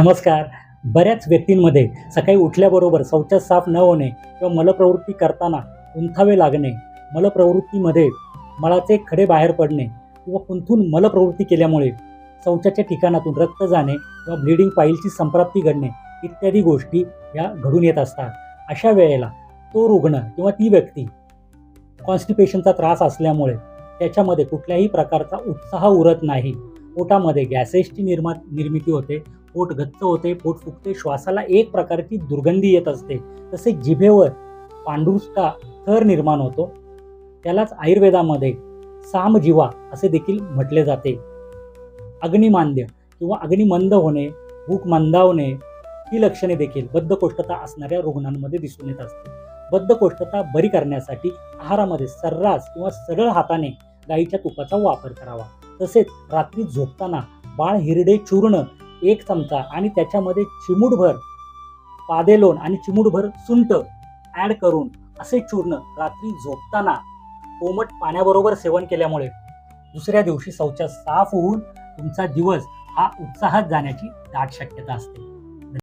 नमस्कार. बऱ्याच व्यक्तींमध्ये सकाळी उठल्याबरोबर शौचास साफ न होणे किंवा मलप्रवृत्ती करताना उंथावे लागणे मलप्रवृत्तीमध्ये मळाचे खडे बाहेर पडणे किंवा कुंथून मलप्रवृत्ती केल्यामुळे शौचाच्या ठिकाणातून रक्त जाणे किंवा ब्लिडिंग पाईलची संप्राप्ती घडणे इत्यादी गोष्टी या घडून येत असतात. अशा वेळेला तो रुग्ण किंवा ती व्यक्ती कॉन्स्टिपेशनचा त्रास असल्यामुळे त्याच्यामध्ये कुठल्याही प्रकारचा उत्साह उरत नाही. पोटामध्ये गॅसेसची निर्मा निर्मिती होते. पोट गच्च होते पोट फुगते श्वासाला एक प्रकारची दुर्गंधी येत असते. तसे जिभेवर पांडुरका थर निर्माण होतो. त्यालाच आयुर्वेदामध्ये सामजीवा असे देखील म्हटले जाते. अग्निमांद्य किंवा अग्निमंद होणे भूक मंदावणे ही लक्षणे देखील बद्धकोष्ठता असणाऱ्या रुग्णांमध्ये दिसून येत असते. बद्धकोष्ठता बरी करण्यासाठी आहारामध्ये सर्रास किंवा सरळ हाताने गाईच्या तुपाचा वापर करावा. तसेच रात्री झोपताना बाळ हिरडे चूर्ण एक चमचा आणि त्याच्यामध्ये चिमूटभर पादेलोन आणि चिमूटभर सुंट ॲड करून असे चूर्ण रात्री झोपताना कोमट पाण्याबरोबर सेवन केल्यामुळे दुसऱ्या दिवशी शौचा साफ होऊन तुमचा दिवस हा उत्साहात जाण्याची दाट शक्यता असते.